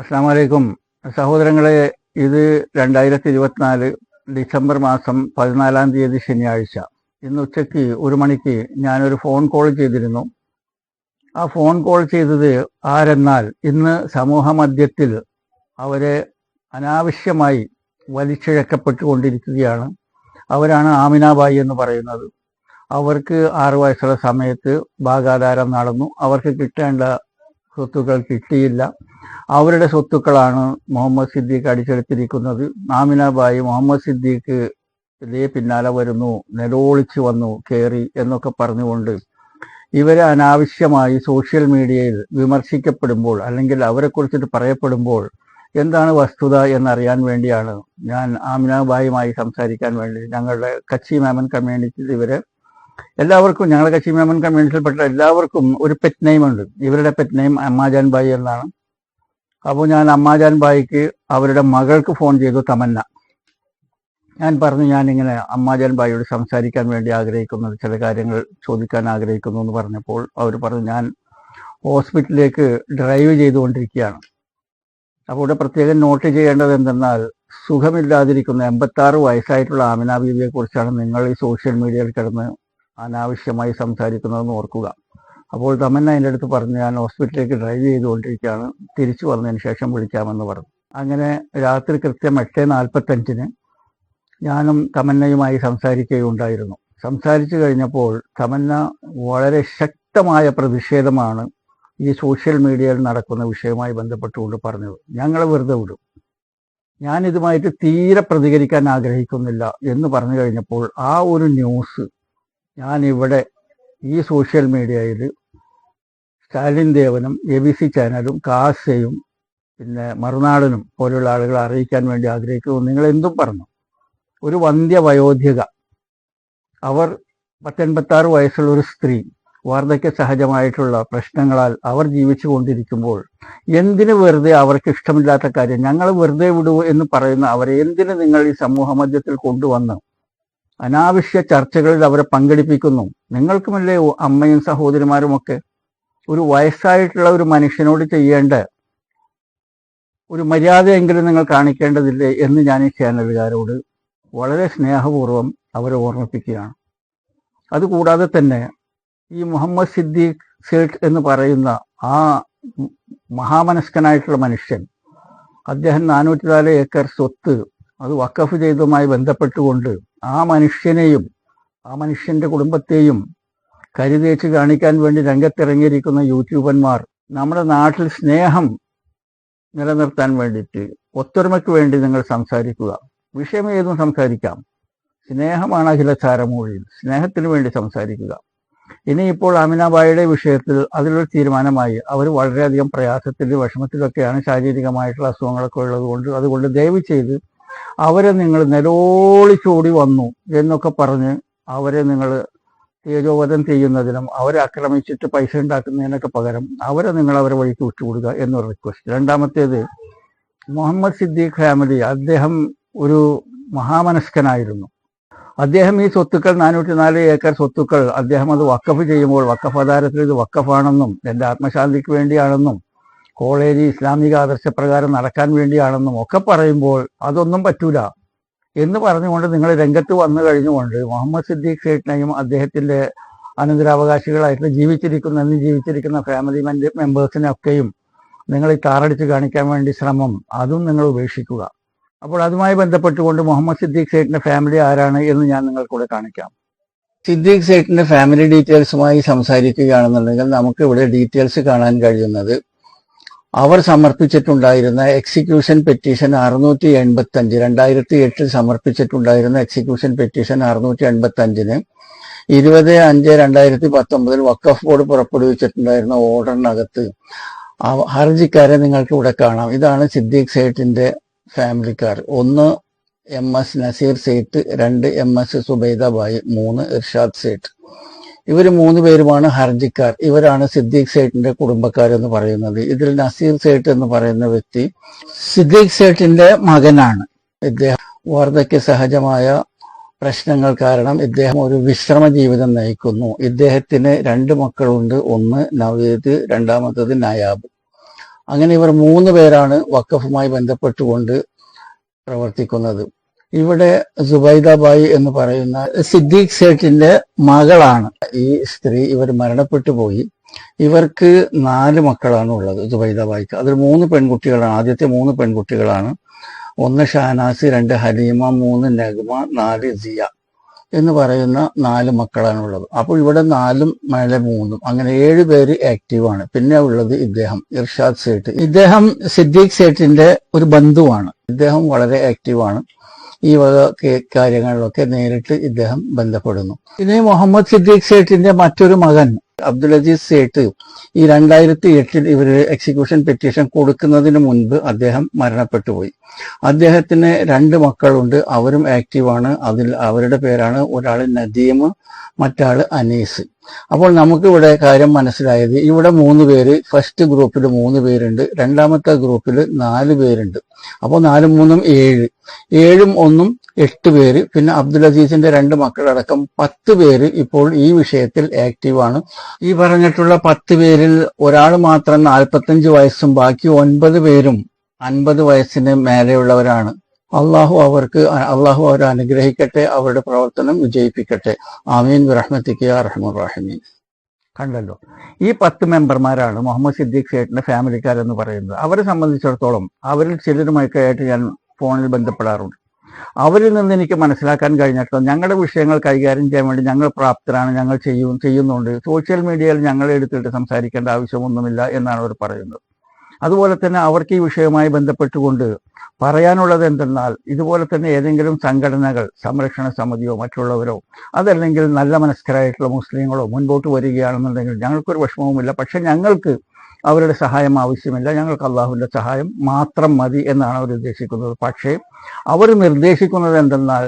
അസ്സാം വലൈക്കും സഹോദരങ്ങളെ ഇത് രണ്ടായിരത്തി ഇരുപത്തിനാല് ഡിസംബർ മാസം പതിനാലാം തീയതി ശനിയാഴ്ച. ഇന്ന് ഉച്ചയ്ക്ക് ഒരു മണിക്ക് ഞാനൊരു ഫോൺ കോൾ ചെയ്തിരുന്നു. ആ ഫോൺ കോൾ ചെയ്തത് ആരെന്നാൽ ഇന്ന് സമൂഹ മധ്യത്തിൽ അവരെ അനാവശ്യമായി വലിച്ചിഴക്കപ്പെട്ടുകൊണ്ടിരിക്കുകയാണ്. അവരാണ് ആമിനാബായി എന്ന് പറയുന്നത്. അവർക്ക് ആറു വയസ്സുള്ള സമയത്ത് ഭാഗാധാരം നടന്നു. അവർക്ക് കിട്ടേണ്ട സ്വത്തുക്കൾ കിട്ടിയില്ല. അവരുടെ സ്വത്തുക്കളാണ് മുഹമ്മദ് സിദ്ദീഖ് അടിച്ചെടുത്തിരിക്കുന്നത്. നാമിനാബായി മുഹമ്മദ് സിദ്ദീഖ് ഇതേ പിന്നാലെ വരുന്നു നിലോളിച്ചു വന്നു കയറി എന്നൊക്കെ പറഞ്ഞുകൊണ്ട് ഇവരെ അനാവശ്യമായി സോഷ്യൽ മീഡിയയിൽ വിമർശിക്കപ്പെടുമ്പോൾ അല്ലെങ്കിൽ അവരെ കുറിച്ചിട്ട് പറയപ്പെടുമ്പോൾ എന്താണ് വസ്തുത എന്നറിയാൻ വേണ്ടിയാണ് ഞാൻ ആമിനാബായുമായി സംസാരിക്കാൻ വേണ്ടി ഞങ്ങളുടെ കച്ചി മാമൻ കമ്മ്യൂണിറ്റിയിൽ ഇവരെ എല്ലാവർക്കും ഞങ്ങളുടെ കക്ഷി മേമൻ കമ്മ്യൂണിറ്റിയിൽപ്പെട്ട എല്ലാവർക്കും ഒരു പെറ്റ് നെയിം ഉണ്ട്. ഇവരുടെ പെറ്റ് നെയിം അമ്മാജാൻ ബായി എന്നാണ്. അപ്പോൾ ഞാൻ അമ്മാജാൻ ബായിക്ക് അവരുടെ മകൾക്ക് ഫോൺ ചെയ്തു തമന്ന. ഞാൻ പറഞ്ഞു ഞാനിങ്ങനെ അമ്മാജാൻ ബായിയോട് സംസാരിക്കാൻ വേണ്ടി ആഗ്രഹിക്കുന്നത് ചില കാര്യങ്ങൾ ചോദിക്കാൻ ആഗ്രഹിക്കുന്നു എന്ന് പറഞ്ഞപ്പോൾ അവർ പറഞ്ഞു ഞാൻ ഹോസ്പിറ്റലിലേക്ക് ഡ്രൈവ് ചെയ്തുകൊണ്ടിരിക്കുകയാണ്. അപ്പോൾ ഇവിടെ പ്രത്യേകം നോട്ട് ചെയ്യേണ്ടത് എന്തെന്നാൽ സുഖമില്ലാതിരിക്കുന്ന എൺപത്താറ് വയസ്സായിട്ടുള്ള ആമിന ബീവിയെ കുറിച്ചാണ് നിങ്ങൾ ഈ സോഷ്യൽ മീഡിയയിൽ കിടന്ന് അനാവശ്യമായി സംസാരിക്കുന്നതെന്ന് ഓർക്കുക. അപ്പോൾ തമന്ന എന്റെ അടുത്ത് പറഞ്ഞു ഞാൻ ഹോസ്പിറ്റലിലേക്ക് ഡ്രൈവ് ചെയ്തുകൊണ്ടിരിക്കുകയാണ്. തിരിച്ചു വന്നതിന് ശേഷം വിളിക്കാമെന്ന് പറഞ്ഞു. അങ്ങനെ രാത്രി കൃത്യം എട്ട് നാൽപ്പത്തഞ്ചിന് ഞാനും തമന്നയുമായി സംസാരിക്കുകയുണ്ടായിരുന്നു. സംസാരിച്ചു കഴിഞ്ഞപ്പോൾ തമന്ന വളരെ ശക്തമായ പ്രതിഷേധമാണ് ഈ സോഷ്യൽ മീഡിയയിൽ നടക്കുന്ന വിഷയവുമായി ബന്ധപ്പെട്ടുകൊണ്ട് പറഞ്ഞത്. ഞങ്ങളെ വെറുതെ വിടും. ഞാൻ ഇതുമായിട്ട് തീരെ പ്രതികരിക്കാൻ ആഗ്രഹിക്കുന്നില്ല എന്ന് പറഞ്ഞു കഴിഞ്ഞപ്പോൾ ആ ഒരു ന്യൂസ് ഞാൻ ഇവിടെ ഈ സോഷ്യൽ മീഡിയയിൽ സ്റ്റാലിൻ ദേവനും എ ബി സി ചാനലും കാസയും പിന്നെ മറുനാടനും പോലുള്ള ആളുകളെ അറിയിക്കാൻ വേണ്ടി ആഗ്രഹിക്കുന്നു. നിങ്ങൾ എന്തും പറഞ്ഞു. ഒരു വന്ധ്യ വയോധിക അവർ പത്തൊൻപത്താറ് വയസ്സുള്ള ഒരു സ്ത്രീ വാർദ്ധക്യ സഹജമായിട്ടുള്ള പ്രശ്നങ്ങളാൽ അവർ ജീവിച്ചു കൊണ്ടിരിക്കുമ്പോൾ എന്തിനു വെറുതെ അവർക്ക് ഇഷ്ടമില്ലാത്ത കാര്യം? ഞങ്ങൾ വെറുതെ വിടൂ എന്ന് പറയുന്ന അവരെ എന്തിനു നിങ്ങൾ ഈ സമൂഹ മധ്യത്തിൽ കൊണ്ടുവന്ന് അനാവശ്യ ചർച്ചകളിൽ അവരെ പങ്കെടുപ്പിക്കുന്നു. നിങ്ങൾക്കുമല്ലേ അമ്മയും സഹോദരിമാരും ഒക്കെ ഒരു വയസ്സായിട്ടുള്ള ഒരു മനുഷ്യനോട് ചെയ്യേണ്ട ഒരു മര്യാദയെങ്കിലും നിങ്ങൾ കാണിക്കേണ്ടതില്ലേ എന്ന് ഞാൻ ഈ ചാനലുകാരോട് വളരെ സ്നേഹപൂർവം അവരെ ഓർമ്മിപ്പിക്കുകയാണ്. അതുകൂടാതെ തന്നെ ഈ മുഹമ്മദ് സിദ്ദീഖ് സേഠ് എന്ന് പറയുന്ന ആ മഹാമനസ്കനായിട്ടുള്ള മനുഷ്യൻ അദ്ദേഹം നാനൂറ്റി നാല് ഏക്കർ സ്വത്ത് അത് വക്കഫ് ചെയ്തതുമായി ബന്ധപ്പെട്ടുകൊണ്ട് ആ മനുഷ്യനെയും ആ മനുഷ്യന്റെ കുടുംബത്തെയും കരുതേച്ച് കാണിക്കാൻ വേണ്ടി രംഗത്തിറങ്ങിയിരിക്കുന്ന യൂട്യൂബന്മാർ നമ്മുടെ നാട്ടിൽ സ്നേഹം നിലനിർത്താൻ വേണ്ടിയിട്ട് ഒത്തൊരുമയ്ക്ക് വേണ്ടി നിങ്ങൾ സംസാരിക്കുക. വിഷയം സംസാരിക്കാം. സ്നേഹമാണ് അഖിലചാരമൂഴിയിൽ സ്നേഹത്തിന് വേണ്ടി സംസാരിക്കുക. ഇനിയിപ്പോൾ അമിനാബായിയുടെ വിഷയത്തിൽ അതിലൊരു തീരുമാനമായി. അവർ വളരെയധികം പ്രയാസത്തിലും വിഷമത്തിലൊക്കെയാണ് ശാരീരികമായിട്ടുള്ള അസുഖങ്ങളൊക്കെ ഉള്ളത് കൊണ്ട് അതുകൊണ്ട് ദയവ് ചെയ്ത് അവരെ നിങ്ങൾ നിലോളിച്ചോടി വന്നു എന്നൊക്കെ പറഞ്ഞ് അവരെ നിങ്ങൾ തേജോവധം ചെയ്യുന്നതിനും അവരെ ആക്രമിച്ചിട്ട് പൈസ ഉണ്ടാക്കുന്നതിനൊക്കെ പകരം അവരെ നിങ്ങൾ അവരെ വഴിക്ക് വിട്ടുകൊടുക്കുക എന്നൊരു റിക്വസ്റ്റ് രണ്ടാമത്തേത് മുഹമ്മദ് സിദ്ദീഖ് ഫാമിലി അദ്ദേഹം ഒരു മഹാമനസ്കനായിരുന്നു. അദ്ദേഹം ഈ സ്വത്തുക്കൾ നാനൂറ്റി നാല് ഏക്കർ സ്വത്തുക്കൾ അദ്ദേഹം അത് വക്കഫ് ചെയ്യുമ്പോൾ വക്കഫ് ആധാരത്തിൽ ഇത് വക്കഫാണെന്നും എന്റെ ആത്മശാന്തിക്ക് വേണ്ടിയാണെന്നും കോളേജ് ഇസ്ലാമിക ആദർശപ്രകാരം നടക്കാൻ വേണ്ടിയാണെന്നും ഒക്കെ പറയുമ്പോൾ അതൊന്നും പറ്റൂല. എന്ന് പറഞ്ഞുകൊണ്ട് നിങ്ങൾ രംഗത്ത് വന്നു കഴിഞ്ഞുകൊണ്ട് മുഹമ്മദ് സിദ്ദീഖ് സേട്ടിനെയും അദ്ദേഹത്തിന്റെ അനന്തരാവകാശികളായിട്ട് ജീവിച്ചിരിക്കുന്ന അന്ന് ജീവിച്ചിരിക്കുന്ന ഫാമിലി മെമ്പേഴ്സിനൊക്കെയും നിങ്ങൾ ഈ താറടിച്ച് കാണിക്കാൻ വേണ്ടി ശ്രമം അതും നിങ്ങൾ ഉപേക്ഷിക്കുക. അപ്പോൾ അതുമായി ബന്ധപ്പെട്ടുകൊണ്ട് മുഹമ്മദ് സിദ്ദീഖ് സേട്ടിന്റെ ഫാമിലി ആരാണ് എന്ന് ഞാൻ നിങ്ങൾക്കൂടെ കാണിക്കാം. സിദ്ദീഖ് സേട്ടിന്റെ ഫാമിലി ഡീറ്റെയിൽസുമായി സംസാരിക്കുകയാണെന്നുണ്ടെങ്കിൽ നമുക്ക് ഇവിടെ ഡീറ്റെയിൽസ് കാണാൻ കഴിയുന്നത് അവർ സമർപ്പിച്ചിട്ടുണ്ടായിരുന്ന എക്സിക്യൂഷൻ പെറ്റീഷൻ അറുന്നൂറ്റി എൺപത്തി അഞ്ച് രണ്ടായിരത്തി എട്ടിൽ സമർപ്പിച്ചിട്ടുണ്ടായിരുന്ന എക്സിക്യൂഷൻ പെറ്റീഷൻ അറുന്നൂറ്റി എൺപത്തി അഞ്ചിന് ഇരുപത് അഞ്ച് രണ്ടായിരത്തി പത്തൊമ്പതിൽ വക്കഫ് ബോർഡ് പുറപ്പെടുവിച്ചിട്ടുണ്ടായിരുന്ന ഓർഡറിനകത്ത് ഹർജിക്കാരെ നിങ്ങൾക്ക് ഇവിടെ കാണാം. ഇതാണ് സിദ്ദീഖ് സേട്ടിന്റെ ഫാമിലിക്കാർ ഒന്ന് എം എസ് നസീർ സേട്ട് രണ്ട് എം എസ് സുബൈദ ബായി മൂന്ന് ഇർഷാദ് സേഠ്. ഇവർ മൂന്ന് പേരുമാണ് ഹർജിക്കാർ. ഇവരാണ് സിദ്ദീഖ് സേട്ടിന്റെ കുടുംബക്കാർ എന്ന് പറയുന്നത്. ഇതിൽ നസീർ സേട്ട് എന്ന് പറയുന്ന വ്യക്തി സിദ്ദീഖ് സേട്ടിന്റെ മകനാണ്. ഇദ്ദേഹം വാർദ്ധക്യ സഹജമായ പ്രശ്നങ്ങൾ കാരണം ഇദ്ദേഹം ഒരു വിശ്രമ ജീവിതം നയിക്കുന്നു. ഇദ്ദേഹത്തിന് രണ്ട് മക്കളുണ്ട്. ഒന്ന് നവീദ് രണ്ടാമത്തത് നയാബ്. അങ്ങനെ ഇവർ മൂന്ന് പേരാണ് വക്കഫുമായി ബന്ധപ്പെട്ടുകൊണ്ട് പ്രവർത്തിക്കുന്നത്. ഇവിടെ സുബൈദാബായി എന്ന് പറയുന്ന സിദ്ദീഖ് സേഠിന്റെ മകളാണ്. ഈ സ്ത്രീ ഇവർ മരണപ്പെട്ടു പോയി. ഇവർക്ക് നാല് മക്കളാണ് ഉള്ളത് സുബൈദാബായിക്ക്. അതിൽ മൂന്ന് പെൺകുട്ടികളാണ്. ആദ്യത്തെ മൂന്ന് പെൺകുട്ടികളാണ്. ഒന്ന് ഷാനാസ് രണ്ട് ഹലീമ മൂന്ന് നഗ്മ നാല് സിയ എന്ന് പറയുന്ന നാല് മക്കളാണ് ഉള്ളത്. അപ്പോൾ ഇവിടെ നാലും മേലെ മൂന്നും. അങ്ങനെ ഏഴ് പേര് ആക്റ്റീവാണ് പിന്നെ ഉള്ളത് ഇദ്ദേഹം ഇർഷാദ് സേട്ട്. ഇദ്ദേഹം സിദ്ദീഖ് സേട്ടിന്റെ ഒരു ബന്ധുവാണ്. ഇദ്ദേഹം വളരെ ആക്റ്റീവാണ് ഈ വക കാര്യങ്ങളിലൊക്കെ നേരിട്ട് ഇദ്ദേഹം ബന്ധപ്പെടുന്നു. ഇനി മുഹമ്മദ് സിദ്ദീഖ് സേട്ടിന്റെ മറ്റൊരു മകൻ അബ്ദുൽ അജീസ് സേട്ട് ഈ രണ്ടായിരത്തി എട്ടിൽ ഇവർ എക്സിക്യൂഷൻ പെറ്റീഷൻ കൊടുക്കുന്നതിന് മുൻപ് അദ്ദേഹം മരണപ്പെട്ടു പോയി അദ്ദേഹത്തിന് രണ്ട് മക്കളുണ്ട്. അവരും ആക്റ്റീവാണ് അതിൽ അവരുടെ പേരാണ് ഒരാൾ നദീം മറ്റാൾ അനീസ്. അപ്പോൾ നമുക്ക് ഇവിടെ കാര്യം മനസ്സിലായത് ഇവിടെ മൂന്ന് പേര് ഫസ്റ്റ് ഗ്രൂപ്പിൽ മൂന്ന് പേരുണ്ട് രണ്ടാമത്തെ ഗ്രൂപ്പിൽ നാല് പേരുണ്ട്. അപ്പോൾ നാലും മൂന്നും ഏഴ്. ഏഴും ഒന്നും എട്ട് പേര് പിന്നെ അബ്ദുൽ അസീസിന്റെ രണ്ട് മക്കളടക്കം പത്ത് പേര് ഇപ്പോൾ ഈ വിഷയത്തിൽ ആക്റ്റീവാണ്. ഈ പറഞ്ഞിട്ടുള്ള പത്ത് പേരിൽ ഒരാൾ മാത്രം നാൽപ്പത്തഞ്ച് വയസ്സും ബാക്കി ഒൻപത് പേരും അൻപത് വയസ്സിന് മേലെയുള്ളവരാണ്. അള്ളാഹു അവർക്ക് അള്ളാഹു അവരെ അനുഗ്രഹിക്കട്ടെ അവരുടെ പ്രവർത്തനം വിജയിപ്പിക്കട്ടെ. ആമീൻ. റഹ്മത്തിക്ക് റഹ്മുറാഹിമീൻ കണ്ടല്ലോ. ഈ പത്ത് മെമ്പർമാരാണ് മുഹമ്മദ് സിദ്ദീഖ് സേട്ടിന്റെ ഫാമിലിക്കാരെന്ന് പറയുന്നത്. അവരെ സംബന്ധിച്ചിടത്തോളം അവരിൽ ചിലരുമൊക്കെ ആയിട്ട് ഞാൻ ഫോണിൽ ബന്ധപ്പെടാറുണ്ട്. അവരിൽ നിന്ന് എനിക്ക് മനസ്സിലാക്കാൻ കഴിഞ്ഞിട്ടോ ഞങ്ങളുടെ വിഷയങ്ങൾ കൈകാര്യം ചെയ്യാൻ വേണ്ടി ഞങ്ങൾ പ്രാപ്തരാണ് ഞങ്ങൾ ചെയ്യും ചെയ്യുന്നുണ്ട്. സോഷ്യൽ മീഡിയയിൽ ഞങ്ങളെ എടുത്തിട്ട് സംസാരിക്കേണ്ട ആവശ്യമൊന്നുമില്ല എന്നാണ് അവർ പറയുന്നത്. അതുപോലെ തന്നെ അവർക്ക് ഈ വിഷയവുമായി ബന്ധപ്പെട്ടുകൊണ്ട് പറയാനുള്ളത് എന്തെന്നാൽ ഇതുപോലെ തന്നെ ഏതെങ്കിലും സംഘടനകൾ സംരക്ഷണ സമിതിയോ മറ്റുള്ളവരോ അതല്ലെങ്കിൽ നല്ല മനസ്കരായിട്ടുള്ള മുസ്ലിങ്ങളോ മുൻപോട്ട് വരികയാണെന്നുണ്ടെങ്കിൽ ഞങ്ങൾക്കൊരു വിഷമവുമില്ല. പക്ഷെ ഞങ്ങൾക്ക് അവരുടെ സഹായം ആവശ്യമില്ല. ഞങ്ങൾക്ക് അള്ളാഹുവിന്റെ സഹായം മാത്രം മതി എന്നാണ് അവർ ഉദ്ദേശിക്കുന്നത്. പക്ഷേ അവർ നിർദ്ദേശിക്കുന്നത് എന്തെന്നാൽ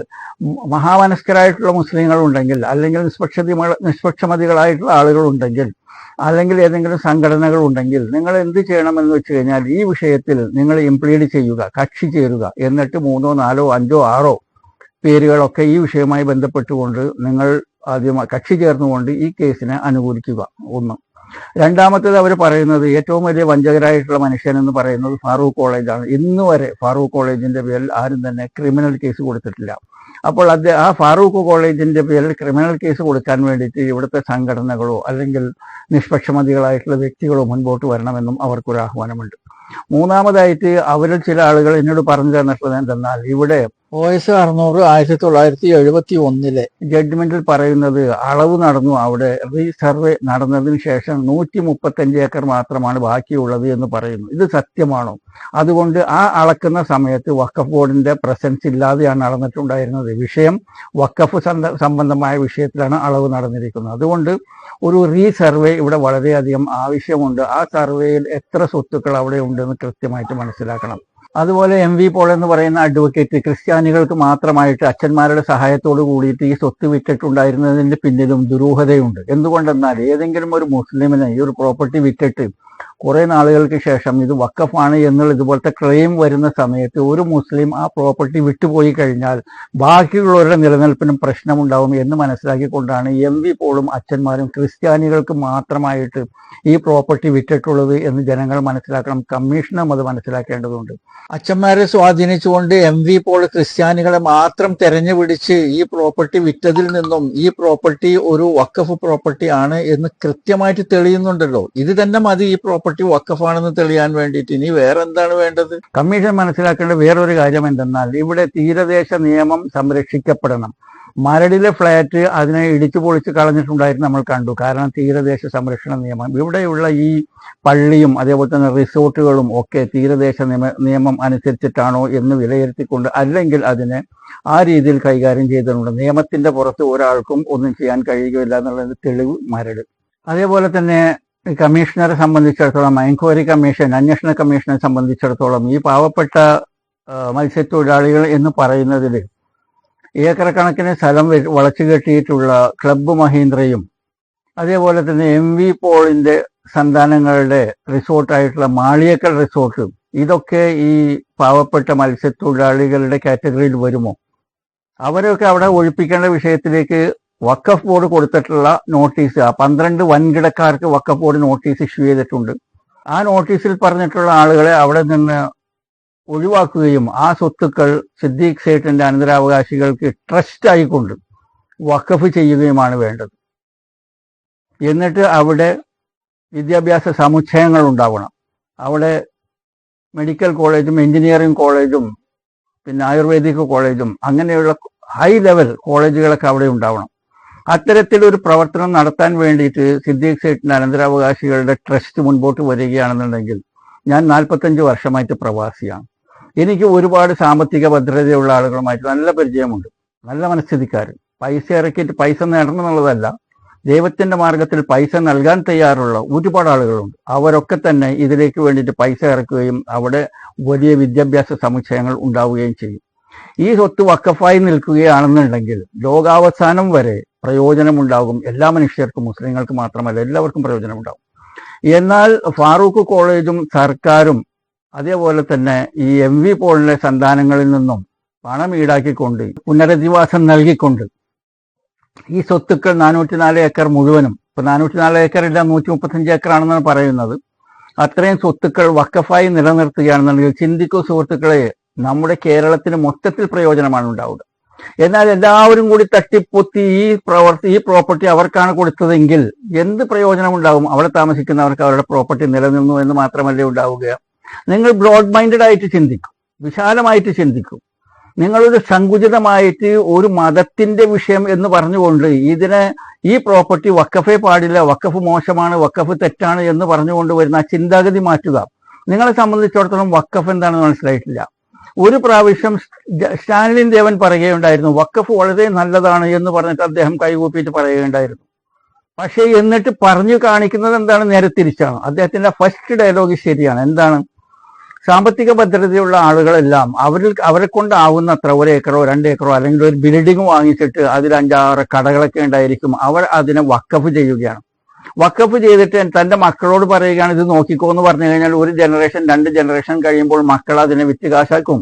മഹാമനസ്കരായിട്ടുള്ള മുസ്ലിങ്ങൾ ഉണ്ടെങ്കിൽ അല്ലെങ്കിൽ നിഷ്പക്ഷതി നിഷ്പക്ഷമതികളായിട്ടുള്ള ആളുകൾ ഉണ്ടെങ്കിൽ അല്ലെങ്കിൽ ഏതെങ്കിലും സംഘടനകൾ ഉണ്ടെങ്കിൽ നിങ്ങൾ എന്ത് ചെയ്യണമെന്ന് വെച്ച് കഴിഞ്ഞാൽ ഈ വിഷയത്തിൽ നിങ്ങൾ ഇംപ്ലീഡ് ചെയ്യുക കക്ഷി ചേരുക. എന്നിട്ട് മൂന്നോ നാലോ അഞ്ചോ ആറോ പേരുകളൊക്കെ ഈ വിഷയവുമായി ബന്ധപ്പെട്ടുകൊണ്ട് നിങ്ങൾ ആദ്യം കക്ഷി ചേർന്നുകൊണ്ട് ഈ കേസിനെ അനുകൂലിക്കുക. ഒന്ന്. രണ്ടാമത്തേത് അവർ പറയുന്നത് ഏറ്റവും വലിയ വഞ്ചകരായിട്ടുള്ള മനുഷ്യൻ എന്ന് പറയുന്നത് ഫാറൂഖ് കോളേജാണ്. ഇന്ന് വരെ ഫാറൂഖ് കോളേജിന്റെ പേരിൽ ആരും തന്നെ ക്രിമിനൽ കേസ് കൊടുത്തിട്ടില്ല. അപ്പോൾ അത് ആ ഫാറൂഖ് കോളേജിന്റെ പേരിൽ ക്രിമിനൽ കേസ് കൊടുക്കാൻ വേണ്ടിയിട്ട് ഇവിടുത്തെ സംഘടനകളോ അല്ലെങ്കിൽ നിഷ്പക്ഷമതികളായിട്ടുള്ള വ്യക്തികളോ മുൻപോട്ട് വരണമെന്നും അവർക്കൊരു ആഹ്വാനമുണ്ട്. മൂന്നാമതായിട്ട് അവരിൽ ചില ആളുകൾ എന്നോട് പറഞ്ഞു തന്നിട്ടുള്ളത് എന്തെന്നാൽ ഇവിടെ ഒ എസ് അറുന്നൂറ് ആയിരത്തി തൊള്ളായിരത്തി എഴുപത്തി ഒന്നിലെ ജഡ്ജ്മെന്റിൽ പറയുന്നത് അളവ് നടന്നു. അവിടെ റീസർവേ നടന്നതിന് ശേഷം നൂറ്റി മുപ്പത്തഞ്ച് ഏക്കർ മാത്രമാണ് ബാക്കിയുള്ളത് എന്ന് പറയുന്നു. ഇത് സത്യമാണോ? അതുകൊണ്ട് ആ അളക്കുന്ന സമയത്ത് വക്കഫ് ബോർഡിന്റെ പ്രസൻസ് ഇല്ലാതെയാണ് നടന്നിട്ടുണ്ടായിരുന്നത്. വിഷയം വക്കഫ് സംബന്ധമായ വിഷയത്തിലാണ് അളവ് നടന്നിരിക്കുന്നത്. അതുകൊണ്ട് ഒരു റീസർവേ ഇവിടെ വളരെയധികം ആവശ്യമുണ്ട്. ആ സർവേയിൽ എത്ര സ്വത്തുക്കൾ അവിടെ ഉണ്ടെന്ന് കൃത്യമായിട്ട് മനസ്സിലാക്കണം. അതുപോലെ എം വി പോൾ എന്ന് പറയുന്ന അഡ്വക്കേറ്റ് ക്രിസ്ത്യാനികൾക്ക് മാത്രമായിട്ട് അച്ഛന്മാരുടെ സഹായത്തോട് കൂടിയിട്ട് ഈ സ്വത്ത് വിറ്റിട്ടുണ്ടായിരുന്നതിന്റെ പിന്നിലും ദുരൂഹതയുണ്ട്. എന്തുകൊണ്ടെന്നാൽ ഏതെങ്കിലും ഒരു മുസ്ലിമിനെ ഈ ഒരു പ്രോപ്പർട്ടി വിറ്റിട്ട് കുറെ നാളുകൾക്ക് ശേഷം ഇത് വക്കഫാണ് എന്നുള്ള ഇതുപോലത്തെ ക്ലെയിം വരുന്ന സമയത്ത് ഒരു മുസ്ലിം ആ പ്രോപ്പർട്ടി വിട്ടുപോയി കഴിഞ്ഞാൽ ബാക്കിയുള്ളവരുടെ നിലനിൽപ്പിനും പ്രശ്നമുണ്ടാവും എന്ന് മനസ്സിലാക്കിക്കൊണ്ടാണ് എം വി പോളും അച്ഛന്മാരും ക്രിസ്ത്യാനികൾക്ക് മാത്രമായിട്ട് ഈ പ്രോപ്പർട്ടി വിറ്റിട്ടുള്ളത് എന്ന് ജനങ്ങൾ മനസ്സിലാക്കണം കമ്മീഷനും അത് മനസ്സിലാക്കേണ്ടതുണ്ട്. അച്ഛന്മാരെ സ്വാധീനിച്ചുകൊണ്ട് എം വി പോൾ ക്രിസ്ത്യാനികളെ മാത്രം തെരഞ്ഞു പിടിച്ച് ഈ പ്രോപ്പർട്ടി വിറ്റതിൽ നിന്നും ഈ പ്രോപ്പർട്ടി ഒരു വക്കഫ് പ്രോപ്പർട്ടി ആണ് എന്ന് കൃത്യമായിട്ട് തെളിയുന്നുണ്ടല്ലോ. ഇത് തന്നെ മതി ഈ പ്രോപ്പർട്ടി വക്കഫാണെന്ന് തെളിയാൻ വേണ്ടിയിട്ട് ഇനി വേറെ എന്താണ് വേണ്ടത്? കമ്മീഷൻ മനസ്സിലാക്കേണ്ട വേറൊരു കാര്യം എന്തെന്നാൽ ഇവിടെ തീരദേശ നിയമം സംരക്ഷിക്കപ്പെടണം. മരടിലെ ഫ്ലാറ്റ് അതിനെ ഇടിച്ചു പൊളിച്ച് കളഞ്ഞിട്ടുണ്ടായിരുന്നു നമ്മൾ കണ്ടു. കാരണം തീരദേശ സംരക്ഷണ നിയമം. ഇവിടെയുള്ള ഈ പള്ളിയും അതേപോലെ തന്നെ റിസോർട്ടുകളും ഒക്കെ തീരദേശ നിയമ നിയമം അനുസരിച്ചിട്ടാണോ എന്ന് വിലയിരുത്തിക്കൊണ്ട് അല്ലെങ്കിൽ അതിനെ ആ രീതിയിൽ കൈകാര്യം ചെയ്തിട്ടുണ്ട്. നിയമത്തിന്റെ പുറത്ത് ഒരാൾക്കും ഒന്നും ചെയ്യാൻ കഴിയുകയില്ല എന്നുള്ളത് തെളിവ് മരട്. അതേപോലെ തന്നെ ഈ കമ്മീഷണറെ സംബന്ധിച്ചിടത്തോളം എൻക്വയറി കമ്മീഷൻ അന്വേഷണ കമ്മീഷനെ സംബന്ധിച്ചിടത്തോളം ഈ പാവപ്പെട്ട മത്സ്യത്തൊഴിലാളികൾ എന്ന് പറയുന്നതിൽ ഏക്കറക്കണക്കിന് കണക്കിന് സ്ഥലം വളച്ചു കെട്ടിയിട്ടുള്ള ക്ലബ്ബ് മഹീന്ദ്രയും അതേപോലെ തന്നെ എം വി പോളിന്റെ സന്താനങ്ങളുടെ റിസോർട്ടായിട്ടുള്ള മാളിയക്കൽ റിസോർട്ടും ഇതൊക്കെ ഈ പാവപ്പെട്ട മത്സ്യത്തൊഴിലാളികളുടെ കാറ്റഗറിയിൽ വരുമോ? അവരൊക്കെ അവിടെ ഒഴിപ്പിക്കേണ്ട വിഷയത്തിലേക്ക് വക്കഫ് ബോർഡ് കൊടുത്തിട്ടുള്ള നോട്ടീസ് പന്ത്രണ്ട് വൻകിടക്കാർക്ക് വക്കഫ് ബോർഡ് നോട്ടീസ് ഇഷ്യൂ ചെയ്തിട്ടുണ്ട്. ആ നോട്ടീസിൽ പറഞ്ഞിട്ടുള്ള ആളുകളെ അവിടെ നിന്ന് ഒഴിവാക്കുകയും ആ സ്വത്തുക്കൾ സിദ്ദീഖ് സേട്ടിന്റെ അനന്തരാവകാശികൾക്ക് ട്രസ്റ്റ് ആയിക്കൊണ്ട് വക്കഫ് ചെയ്യുകയുമാണ് വേണ്ടത്. എന്നിട്ട് അവിടെ വിദ്യാഭ്യാസ സമുച്ചയങ്ങൾ ഉണ്ടാവണം. അവിടെ മെഡിക്കൽ കോളേജും എഞ്ചിനീയറിംഗ് കോളേജും പിന്നെ ആയുർവേദിക് കോളേജും അങ്ങനെയുള്ള ഹൈ ലെവൽ കോളേജുകളൊക്കെ അവിടെ ഉണ്ടാവണം. അത്തരത്തിലൊരു പ്രവർത്തനം നടത്താൻ വേണ്ടിയിട്ട് സിദ്ദീഖ് സേട്ടിന്റെ അനന്തരാവകാശികളുടെ ട്രസ്റ്റ് മുൻപോട്ട് വരികയാണെന്നുണ്ടെങ്കിൽ ഞാൻ നാൽപ്പത്തഞ്ച് വർഷമായിട്ട് പ്രവാസിയാണ്. എനിക്ക് ഒരുപാട് സാമ്പത്തിക ഭദ്രതയുള്ള ആളുകളുമായിട്ട് നല്ല പരിചയമുണ്ട്. നല്ല മനസ്ഥിതിക്കാർ പൈസ ഇറക്കിയിട്ട് പൈസ നേടണം എന്നുള്ളതല്ല ദൈവത്തിന്റെ മാർഗത്തിൽ പൈസ നൽകാൻ തയ്യാറുള്ള ഒരുപാട് ആളുകളുണ്ട്. അവരൊക്കെ തന്നെ ഇതിലേക്ക് വേണ്ടിയിട്ട് പൈസ ഇറക്കുകയും അവിടെ വലിയ വിദ്യാഭ്യാസ സമുച്ചയങ്ങൾ ഉണ്ടാവുകയും ചെയ്യും. ഈ സ്വത്ത് വക്കഫായി നിൽക്കുകയാണെന്നുണ്ടെങ്കിൽ ലോകാവസാനം വരെ പ്രയോജനമുണ്ടാകും. എല്ലാ മനുഷ്യർക്കും മുസ്ലിങ്ങൾക്ക് മാത്രമല്ല എല്ലാവർക്കും പ്രയോജനമുണ്ടാകും. എന്നാൽ ഫാറൂഖ് കോളേജും സർക്കാരും അതേപോലെ തന്നെ ഈ എം വി പോളിലെ സന്താനങ്ങളിൽ നിന്നും പണം ഈടാക്കിക്കൊണ്ട് പുനരധിവാസം നൽകിക്കൊണ്ട് ഈ സ്വത്തുക്കൾ നാനൂറ്റി നാല് ഏക്കർ മുഴുവനും ഇപ്പൊ നാനൂറ്റി നാല് ഏക്കർ ഇല്ല നൂറ്റി മുപ്പത്തഞ്ച് ഏക്കർ ആണെന്നാണ് പറയുന്നത്. അത്രയും സ്വത്തുക്കൾ വക്കഫായി നിലനിർത്തുകയാണെന്നുണ്ടെങ്കിൽ ചിന്തിക്കൂ സുഹൃത്തുക്കളെ നമ്മുടെ കേരളത്തിന് മൊത്തത്തിൽ പ്രയോജനമാണ് ഉണ്ടാവുക. എന്നാൽ എല്ലാവരും കൂടി തട്ടിപ്പൊത്തി ഈ പ്രവർത്തി ഈ പ്രോപ്പർട്ടി അവർക്കാണ് കൊടുത്തതെങ്കിൽ എന്ത് പ്രയോജനം ഉണ്ടാവും? അവിടെ താമസിക്കുന്നവർക്ക് അവരുടെ പ്രോപ്പർട്ടി നിലനിന്നു എന്ന് മാത്രമല്ലേ ഉണ്ടാവുക. നിങ്ങൾ ബ്രോഡ് മൈൻഡഡ് ആയിട്ട് ചിന്തിക്കും. വിശാലമായിട്ട് ചിന്തിക്കും. നിങ്ങളൊരു സങ്കുചിതമായിട്ട് ഒരു മതത്തിന്റെ വിഷയം എന്ന് പറഞ്ഞുകൊണ്ട് ഇതിനെ ഈ പ്രോപ്പർട്ടി വക്കഫേ പാടില്ല വക്കഫ് മോശമാണ് വക്കഫ് തെറ്റാണ് എന്ന് പറഞ്ഞുകൊണ്ട് വരുന്ന ചിന്താഗതി മാറ്റുക. നിങ്ങളെ സംബന്ധിച്ചിടത്തോളം വക്കഫ് എന്താണെന്ന് മനസ്സിലായിട്ടില്ല. ഒരു പ്രാവശ്യം സ്റ്റാലിൻ ദേവൻ പറയുകയുണ്ടായിരുന്നു വക്കഫ് വളരെ നല്ലതാണ് എന്ന് പറഞ്ഞിട്ട് അദ്ദേഹം കൈകൂപ്പിയിട്ട് പറയുകയുണ്ടായിരുന്നു. പക്ഷേ എന്നിട്ട് പറഞ്ഞു കാണിക്കുന്നത് എന്താണ്? നേരെ തിരിച്ചാണ്. അദ്ദേഹത്തിന്റെ ഫസ്റ്റ് ഡയലോഗ് ശരിയാണ്. എന്താണ്? സാമ്പത്തിക ഭദ്രതയുള്ള ആളുകളെല്ലാം അവരിൽ അവരെ കൊണ്ടാവുന്നത്ര ഒരു ഏക്കറോ രണ്ട് ഏക്കറോ അല്ലെങ്കിൽ ഒരു ബിൽഡിംഗ് വാങ്ങിച്ചിട്ട് അതിൽ അഞ്ചാറ് കടകളൊക്കെ ഉണ്ടായിരിക്കും. അവർ അതിനെ വക്കഫ് ചെയ്യുകയാണ്. വക്കഫ് ചെയ്തിട്ട് തന്റെ മക്കളോട് പറയുകയാണ് ഇത് നോക്കിക്കോ എന്ന് പറഞ്ഞു കഴിഞ്ഞാൽ ഒരു ജനറേഷൻ രണ്ട് ജനറേഷൻ കഴിയുമ്പോൾ മക്കൾ അതിനെ വിറ്റ് കാശാക്കും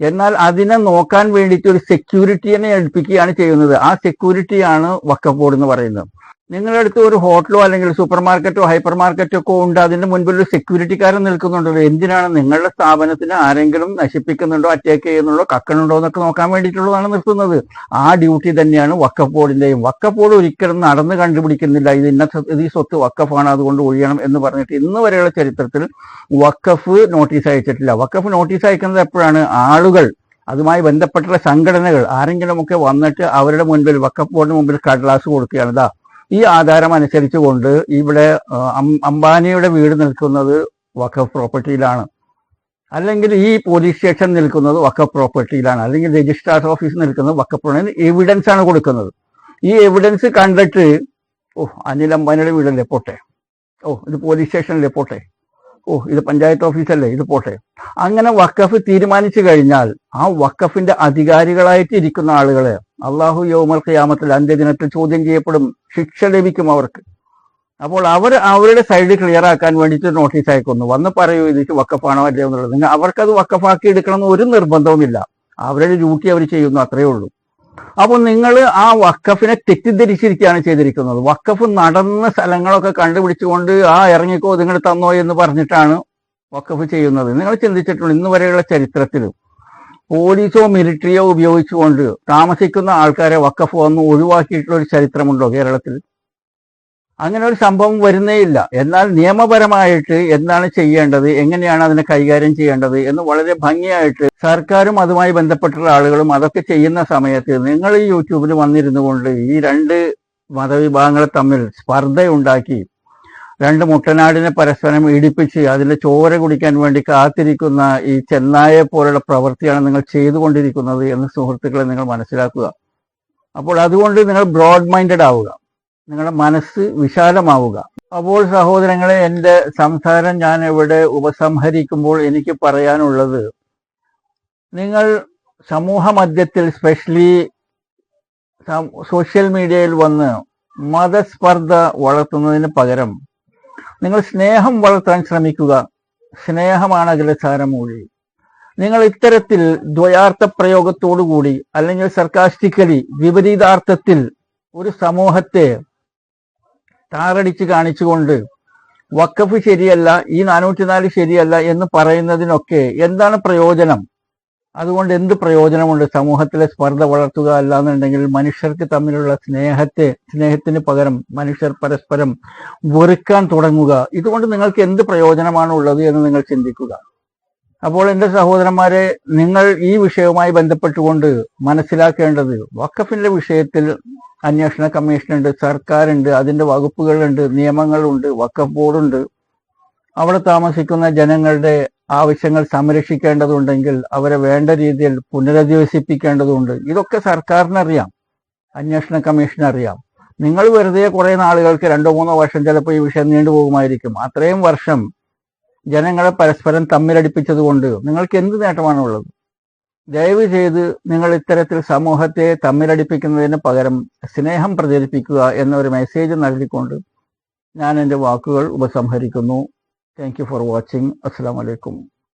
എന്നാൽ അതിനെ നോക്കാൻ വേണ്ടിയിട്ട് ഒരു സെക്യൂരിറ്റിയെ ഏൽപ്പിക്കുകയാണ് ചെയ്യുന്നത്. ആ സെക്യൂരിറ്റിയാണ് വക്കഫ് ബോർഡ് എന്ന് പറയുന്നത്. നിങ്ങളുടെ അടുത്ത് ഒരു ഹോട്ടലോ അല്ലെങ്കിൽ സൂപ്പർ മാർക്കറ്റോ ഹൈപ്പർ മാർക്കറ്റോ ഒക്കെ ഉണ്ട് അതിന്റെ മുൻപിൽ ഒരു സെക്യൂരിറ്റിക്കാരൻ നിൽക്കുന്നുണ്ടല്ലോ എന്തിനാണ് നിങ്ങളുടെ സ്ഥാപനത്തിന് ആരെങ്കിലും നശിപ്പിക്കുന്നുണ്ടോ അറ്റാക്ക് ചെയ്യുന്നുണ്ടോ കക്കണുണ്ടോ എന്നൊക്കെ നോക്കാൻ വേണ്ടിയിട്ടുള്ളതാണ് നിർത്തുന്നത്. ആ ഡ്യൂട്ടി തന്നെയാണ് വക്കഫ് ബോർഡിന്റെയും ഒരിക്കലും നടന്ന് കണ്ടുപിടിക്കുന്നില്ല. ഇത് ഇന്ന ഈ സ്വത്ത് വക്കഫാണ് അതുകൊണ്ട് ഒഴിയണം എന്ന് പറഞ്ഞിട്ട് ഇന്ന് വരെയുള്ള ചരിത്രത്തിൽ വക്കഫ് നോട്ടീസ് അയച്ചിട്ടില്ല. വക്കഫ് നോട്ടീസ് അയക്കുന്നത് എപ്പോഴാണ്? ആളുകൾ അതുമായി ബന്ധപ്പെട്ടുള്ള സംഘടനകൾ ആരെങ്കിലുമൊക്കെ വന്നിട്ട് അവരുടെ മുൻപിൽ വക്കഫ് ബോർഡിന് മുമ്പിൽ കടലാസ് കൊടുക്കുകയാണ്. ഈ ആധാരം അനുസരിച്ചുകൊണ്ട് ഇവിടെ അംബാനിയുടെ വീട് നിൽക്കുന്നത് വഖഫ് പ്രോപ്പർട്ടിയിലാണ്. അല്ലെങ്കിൽ ഈ പോലീസ് സ്റ്റേഷൻ നിൽക്കുന്നത് വഖഫ് പ്രോപ്പർട്ടിയിലാണ്. അല്ലെങ്കിൽ രജിസ്ട്രാർ ഓഫീസ് നിൽക്കുന്നത് വഖഫ് പ്രോപ്പർട്ടി എവിഡൻസ് ആണ് കൊടുക്കുന്നത്. ഈ എവിഡൻസ് കണ്ടിട്ട് ഓ അനിൽ അംബാനിയുടെ വീടല്ലേ? പോട്ടെ. ഓ ഇത് പോലീസ് സ്റ്റേഷനല്ലേ? പോട്ടെ. ഓ ഇത് പഞ്ചായത്ത് ഓഫീസല്ലേ? ഇത് പോട്ടെ. അങ്ങനെ വക്കഫ് തീരുമാനിച്ചു കഴിഞ്ഞാൽ ആ വക്കഫിന്റെ അധികാരികളായിട്ട് ഇരിക്കുന്ന ആളുകളെ അള്ളാഹു യോമൽ ഖിയാമത്തിൽ അന്ത്യദിനത്തിൽ ചോദ്യം ചെയ്യപ്പെടും ശിക്ഷ ലഭിക്കും അവർക്ക്. അപ്പോൾ അവർ അവരുടെ സൈഡ് ക്ലിയർ ആക്കാൻ വേണ്ടിയിട്ട് നോട്ടീസ് അയക്കുന്നു വന്ന് പറയൂ ഇത് വക്കഫാണോ അല്ലയോ എന്നുള്ളത്. നിങ്ങൾ അവർക്കത് വക്കഫാക്കി എടുക്കണമെന്ന് ഒരു നിർബന്ധവുമില്ല. അവരുടെ ഡ്യൂട്ടി അവർ ചെയ്യുന്നു അത്രയേ ഉള്ളൂ. അപ്പോൾ നിങ്ങൾ ആ വക്കഫിനെ തെറ്റിദ്ധരിച്ചിരിക്കുകയാണ് ചെയ്തിരിക്കുന്നത്. വക്കഫ് നടന്ന സ്ഥലങ്ങളൊക്കെ കണ്ടുപിടിച്ചുകൊണ്ട് ആ ഇറങ്ങിക്കോ നിങ്ങൾ തന്നോ എന്ന് പറഞ്ഞിട്ടാണ് വക്കഫ് ചെയ്യുന്നത്. നിങ്ങൾ ചിന്തിച്ചിട്ടുണ്ട് ഇന്ന് വരെയുള്ള ചരിത്രത്തിൽ പോലീസോ മിലിറ്ററിയോ ഉപയോഗിച്ചുകൊണ്ട് താമസിക്കുന്ന ആൾക്കാരെ വക്കഫ് വന്ന് ഒഴിവാക്കിയിട്ടുള്ള ഒരു ചരിത്രമുണ്ടോ കേരളത്തിൽ? അങ്ങനെ ഒരു സംഭവം വരുന്നേയില്ല എന്നാൽ നിയമപരമായിട്ട് എന്താണ് ചെയ്യേണ്ടത്? എങ്ങനെയാണ് അതിനെ കൈകാര്യം ചെയ്യേണ്ടത്? എന്ന് വളരെ ഭംഗിയായിട്ട് സർക്കാരും അതുമായി ബന്ധപ്പെട്ടുള്ള ആളുകളും അതൊക്കെ ചെയ്യുന്ന സമയത്ത് നിങ്ങൾ ഈ യൂട്യൂബിൽ വന്നിരുന്നു കൊണ്ട് ഈ രണ്ട് മതവിഭാഗങ്ങളെ തമ്മിൽ സ്പർദ്ധയുണ്ടാക്കി രണ്ട് മുട്ടനാടിനെ പരസ്പരം ഇടിപ്പിച്ച് അതിന്റെ ചോര കുടിക്കാൻ വേണ്ടി കാത്തിരിക്കുന്ന ഈ ചെന്നായെ പോലുള്ള പ്രവൃത്തിയാണ് നിങ്ങൾ ചെയ്തുകൊണ്ടിരിക്കുന്നത് എന്ന് സുഹൃത്തുക്കളെ നിങ്ങൾ മനസ്സിലാക്കുക. അപ്പോൾ അതുകൊണ്ട് നിങ്ങൾ ബ്രോഡ് മൈൻഡഡ് ആവുക. നിങ്ങളുടെ മനസ്സ് വിശാലമാവുക. അപ്പോൾ സഹോദരങ്ങളെ എന്റെ സംസാരം ഞാൻ ഇവിടെ ഉപസംഹരിക്കുമ്പോൾ എനിക്ക് പറയാനുള്ളത് നിങ്ങൾ സമൂഹ മധ്യത്തിൽ സ്പെഷ്യലി സോഷ്യൽ മീഡിയയിൽ വന്ന് മതസ്പർദ്ധ വളർത്തുന്നതിന് പകരം നിങ്ങൾ സ്നേഹം വളർത്താൻ ശ്രമിക്കുക. സ്നേഹമാണ് അഖിലസാരമൂഴി നിങ്ങൾ ഇത്തരത്തിൽ ദ്വയാർത്ഥ പ്രയോഗത്തോടുകൂടി അല്ലെങ്കിൽ സർക്കാസ്റ്റിക്കലി വിപരീതാർത്ഥത്തിൽ ഒരു സമൂഹത്തെ താറടിച്ച് കാണിച്ചുകൊണ്ട് വക്കഫ് ശരിയല്ല ഈ നാനൂറ്റിനാല് ശരിയല്ല എന്ന് പറയുന്നതിനൊക്കെ എന്താണ് പ്രയോജനം? അതുകൊണ്ട് എന്ത് പ്രയോജനമുണ്ട്? സമൂഹത്തിലെ സ്പർദ്ധ വളർത്തുക അല്ലാന്നുണ്ടെങ്കിൽ മനുഷ്യർക്ക് തമ്മിലുള്ള സ്നേഹത്തെ സ്നേഹത്തിന് പകരം മനുഷ്യർ പരസ്പരം വെറുക്കാൻ തുടങ്ങുക. ഇതുകൊണ്ട് നിങ്ങൾക്ക് എന്ത് പ്രയോജനമാണ് ഉള്ളത് എന്ന് നിങ്ങൾ ചിന്തിക്കുക. അപ്പോൾ എന്റെ സഹോദരന്മാരെ നിങ്ങൾ ഈ വിഷയവുമായി ബന്ധപ്പെട്ടുകൊണ്ട് മനസ്സിലാക്കേണ്ടത് വക്കഫിന്റെ വിഷയത്തിൽ അന്വേഷണ കമ്മീഷനുണ്ട് സർക്കാരുണ്ട് അതിന്റെ വകുപ്പുകളുണ്ട് നിയമങ്ങളുണ്ട് വക്കഫ് ബോർഡുണ്ട്. അവിടെ താമസിക്കുന്ന ജനങ്ങളുടെ ആവശ്യങ്ങൾ സംരക്ഷിക്കേണ്ടതുണ്ടെങ്കിൽ അവരെ വേണ്ട രീതിയിൽ പുനരധിവസിപ്പിക്കേണ്ടതുണ്ട്. ഇതൊക്കെ സർക്കാരിനറിയാം. അന്വേഷണ കമ്മീഷന് അറിയാം. നിങ്ങൾ വെറുതെ കുറെ നാളുകൾക്ക് രണ്ടോ മൂന്നോ വർഷം ചിലപ്പോൾ ഈ വിഷയം നീണ്ടുപോകുമായിരിക്കും അത്രയും വർഷം ജനങ്ങളെ പരസ്പരം തമ്മിലടിപ്പിച്ചത് കൊണ്ട് നിങ്ങൾക്ക് എന്ത് നേട്ടമാണുള്ളത്? ദയവ് ചെയ്ത് നിങ്ങൾ ഇത്തരത്തിൽ സമൂഹത്തെ തമ്മിലടിപ്പിക്കുന്നതിന് പകരം സ്നേഹം പ്രചരിപ്പിക്കുക എന്നൊരു മെസ്സേജ് നൽകിക്കൊണ്ട് ഞാൻ എന്റെ വാക്കുകൾ ഉപസംഹരിക്കുന്നു. Thank you for watching. Assalamu alaikum.